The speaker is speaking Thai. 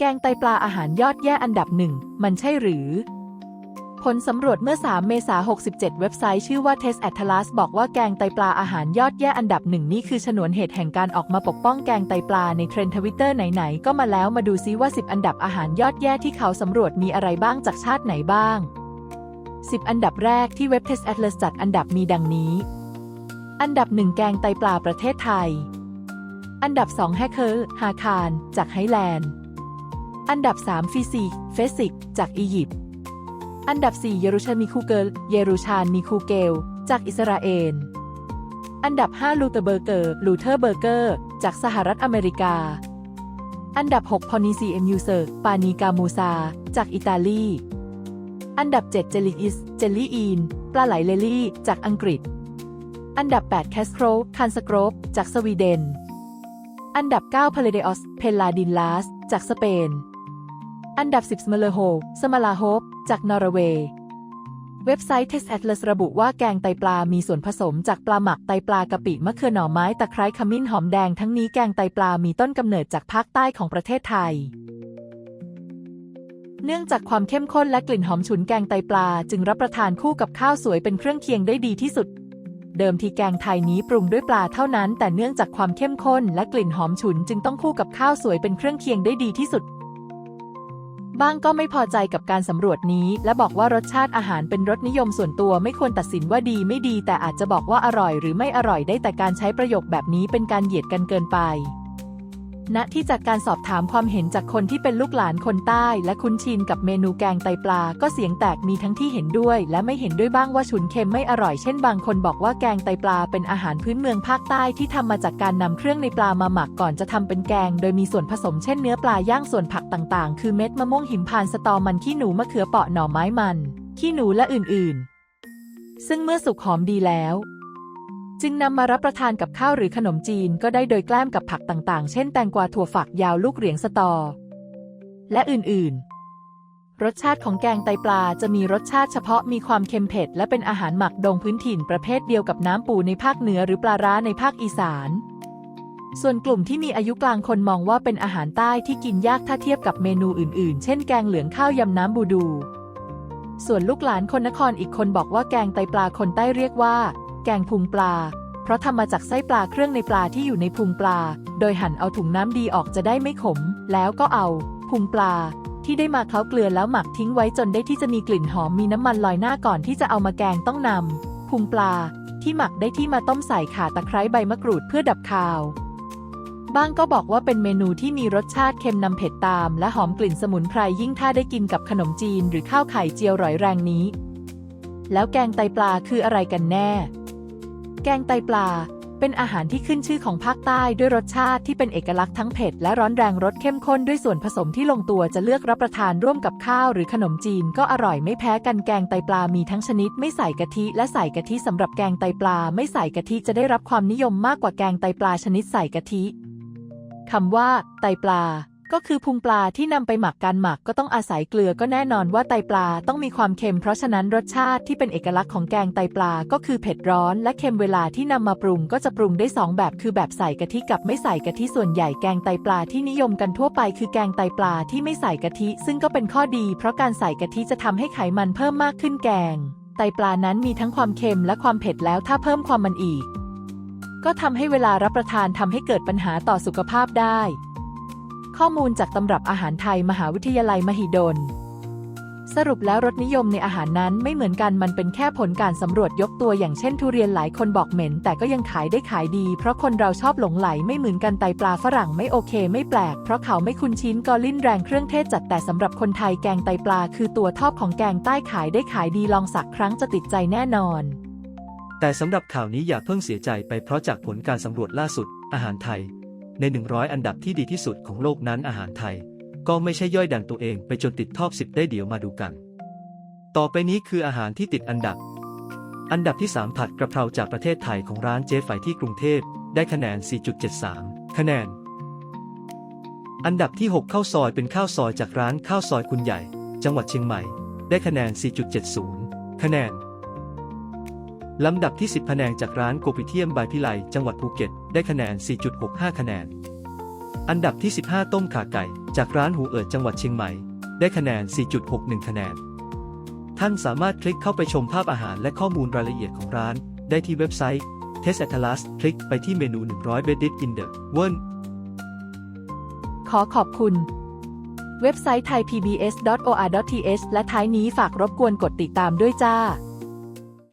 แกงไตปลาอาหารยอดแย่อันดับหนึ่ง มันใช่หรือ ผลสำรวจเมื่อ 3 เมษายน 67 เว็บไซต์ชื่อว่า Test Atlas บอกว่าแกงไตปลาอาหารยอดแย่อันดับหนึ่งนี่คือชนวนเหตุแห่งการออกมาปกป้องแกงไตปลาในเทรนด์ทวิตเตอร์ไหน ๆ ก็มาแล้วมาดูซิว่า 10 อันดับอาหารยอดแย่ที่เขาสำรวจมีอะไรบ้างจากชาติไหนบ้าง 10 อันดับแรกที่เว็บ Test Atlas จัดอันดับมีดังนี้ อันดับหนึ่งแกงไตปลาประเทศไทย อันดับ2แฮเคอร์ฮาคาร จากไฮแลนด์ อันดับ 3 ฟิซิกเฟสิก จากอียิปต์ อันดับ 4 เยรูชามีคูเกล เยรูชานมีคูเกล จากอิสราเอล อันดับ 5 ลูเทอร์เบอร์เกอร์ ลูเทอร์เบอร์เกอร์ จากสหรัฐอเมริกา อันดับ 6 พอนิซีเอ็มยูเซอร์ ปานีกามูซา จากอิตาลี อันดับ 7 เจลิอิส เจลลี่อีน ปลาไหลเลลี่ จากอังกฤษ อันดับ 8 แคสโครคันสโครปจากสวีเดน อันดับ 9 พาเลเดออสเพลลาดินลาส จากสเปน อันดับ 10 สมเลโฮ สมาลาโฮป จากนอร์เวย์ เว็บไซต์ Test Atlas ระบุว่าแกงไตปลา มีส่วนผสมจากปลาหมักไตปลากะปิมะเขือหน่อไม้ตะไคร้ขมิ้นหอมแดงทั้งนี้แกงไตปลา มีต้นกำเนิดจากภาคใต้ของประเทศไทย เนื่องจากความเข้มข้นและกลิ่นหอมฉุนแกงไตปลา จึงรับประทานคู่กับข้าวสวยเป็นเครื่องเคียงได้ดีที่สุดเดิมทีแกงไทยนี้ปรุงด้วยปลาเท่านั้น แต่เนื่องจากความเข้มข้นและกลิ่นหอมฉุน จึงต้องคู่กับข้าวสวยเป็นเครื่องเคียงได้ดีที่สุด บ้างก็ไม่พอใจกับการสำรวจนี้ และบอกว่ารสชาติอาหารเป็นรสนิยมส่วนตัวไม่ควรตัดสินว่าดีไม่ดี แต่อาจจะบอกว่าอร่อยหรือไม่อร่อยได้แต่การใช้ประโยคแบบนี้เป็นการเหยียดกันเกินไป ณที่จากการสอบถามความเห็นจากคนที่เป็นลูกหลานคนใต้ และคุ้นชินกับเมนูแกงไตปลา ก็เสียงแตกมีทั้งที่เห็นด้วย และไม่เห็นด้วยบ้างว่าฉุนเค็มไม่อร่อยเช่นบางคนบอกว่าแกงไตปลาเป็นอาหารพื้นเมืองภาคใต้ที่ทำมาจากการนำเครื่องในปลามาหมักก่อนจะทำเป็นแกง โดยมีส่วนผสมเช่นเนื้อปลาย่างส่วนผักต่างๆ คือเม็ดมะม่วงหิมพานต์สตอมันขี้หนูมะเขือเปาะหน่อไม้มันขี้หนูและอื่นๆ ซึ่งเมื่อสุกหอมดีแล้ว จึงนำมารับประทานกับข้าวหรือขนมจีนก็ได้โดยแกล้มกับผักต่างๆ เช่นแตงกวาถั่วฝักยาวลูกเหรียงสตอ และอื่นๆ รสชาติของแกงไตปลาจะมีรสชาติเฉพาะมีความเค็มเผ็ดและเป็นอาหารหมักดงพื้นถิ่นประเภทเดียวกับน้ำปูในภาคเหนือหรือปลาร้าในภาคอีสาน ส่วนกลุ่มที่มีอายุกลางคนมองว่าเป็นอาหารใต้ที่กินยากถ้าเทียบกับเมนูอื่นๆ เช่นแกงเหลืองข้าวยำน้ำบูดู ส่วนลูกหลานคนนครอีกคนบอกว่าแกงไตปลาคนใต้เรียกว่า แกงพุงปลา เพราะทำมาจากไส้ปลาเครื่องในปลาที่อยู่ในพุงปลา โดยหั่นเอาถุงน้ำดีออกจะได้ไม่ขม แล้วก็เอา พุงปลา ที่ได้มาเคล้าเกลือแล้วหมักทิ้งไว้จนได้ที่จะมีกลิ่นหอมมีน้ำมันลอยหน้าก่อนที่จะเอามาแกงต้องนำพุงปลา ที่หมักได้ที่มาต้มใส่ข่าตะไคร้ใบมะกรูดเพื่อดับคาวบ้างก็บอกว่าเป็นเมนูที่มีรสชาติเค็มนำเผ็ดตาม และหอมกลิ่นสมุนไพรยิ่งถ้าได้กินกับขนมจีนหรือข้าวไข่เจียวร่อยแรงนี้ แล้วแกงไตปลาคืออะไรกันแน่ กงไตปลา เป็นอาหารที่ขึ้นชื่อของภาคใต้ด้วยรสชาติที่เป็นเอกลักษณ์ทั้งเผ็ดและร้อนแรงรสเข้มข้นด้วยส่วนผสมที่ลงตัวจะเลือกรับประทานร่วมกับข้าวหรือขนมจีนก็อร่อยไม่แพ้กันแกงไตปลามีทั้งชนิดไม่ใส่กะทิและใส่กะทิสำหรับแกงไตปลาไม่ใส่กะทิจะได้รับความนิยมมากกว่าแกงไตปลาชนิดใส่กะทิคำว่า ไตปลา ก็คือพุงปลาที่นำไปหมักการหมักก็ต้องอาศัยเกลือก็แน่นอนว่าไตปลาต้องมีความเค็มเพราะฉะนั้นรสชาติที่เป็นเอกลักษณ์ของแกงไตปลาก็คือเผ็ดร้อนและเค็มเวลาที่นำมาปรุงก็จะปรุงได้สองแบบ คือแบบใส่กะทิกับไม่ใส่กะทิส่วนใหญ่แกงไตปลาที่นิยมกันทั่วไป คือแกงไตปลาที่ไม่ใส่กะทิ ซึ่งก็เป็นข้อดี เพราะการใส่กะทิจะทำให้ไขมันเพิ่มมากขึ้นแกง ไตปลานั้นมีทั้งความเค็มและความเผ็ดแล้วถ้าเพิ่มความมันอีก ก็ทำให้เวลารับประทานทำให้เกิดปัญหาต่อสุขภาพได้ ข้อมูลจากตำรับอาหารไทยมหาวิทยาลัยมหิดล สรุปแล้วรสนิยมในอาหารนั้นไม่เหมือนกันมันเป็นแค่ผลการสำรวจยกตัวอย่างเช่นทุเรียนหลายคนบอกเหม็น แต่ก็ยังขายได้ขายดี เพราะคนเราชอบหลงไหลไม่เหมือนกันไตปลาฝรั่งไม่โอเค ไม่แปลก เพราะเขาไม่คุ้นชินก็ลิ้นแรงเครื่องเทศจัดแต่สำหรับคนไทยแกงไตปลา คือตัวทอบของแกงใต้ขายได้ขายดีลองสักครั้งจะติดใจแน่นอนแต่สำหรับข่าวนี้อย่าเพิ่งเสียใจไปเพราะจากผลการสำรวจล่าสุด อาหารไทย ใน 100 อันดับที่ดีที่สุดของโลกนั้นอาหารไทย ก็ไม่ใช่ย่อยดันตัวเองไปจนติดท็อป10 ได้เดี๋ยวมาดูกัน ต่อไปนี้คืออาหารที่ติดอันดับ อันดับที่ 3 ผัดกระเพราจากประเทศไทยของร้านเจ๊ไฝที่กรุงเทพ ได้คะแนน 4.73 คะแนน อันดับที่ 6 ข้าวซอยเป็นข้าวซอยจากร้านข้าวซอยคุณใหญ่ จังหวัดเชียงใหม่ ได้คะแนน 4.70 คะแนน ลำดับที่ 10พะแนงจากร้านโกปิเทียมบายพิไลจังหวัดภูเก็ต ได้คะแนน 4.65 คะแนน อันดับที่ 15 ต้มขาไก่ จากร้านหูเอิดจังหวัดเชียงใหม่ ได้คะแนน 4.61 คะแนน ท่านสามารถคลิกเข้าไปชมภาพอาหารและข้อมูลรายละเอียดของร้าน ได้ที่เว็บไซต์ Test Atlas คลิกไปที่เมนู 100 b e d i t in the World ขอขอบคุณ เว็บไซต์ไทย PBS.or.th และท้ายนี้ฝากรบกวนกดติดตามด้วยจ้า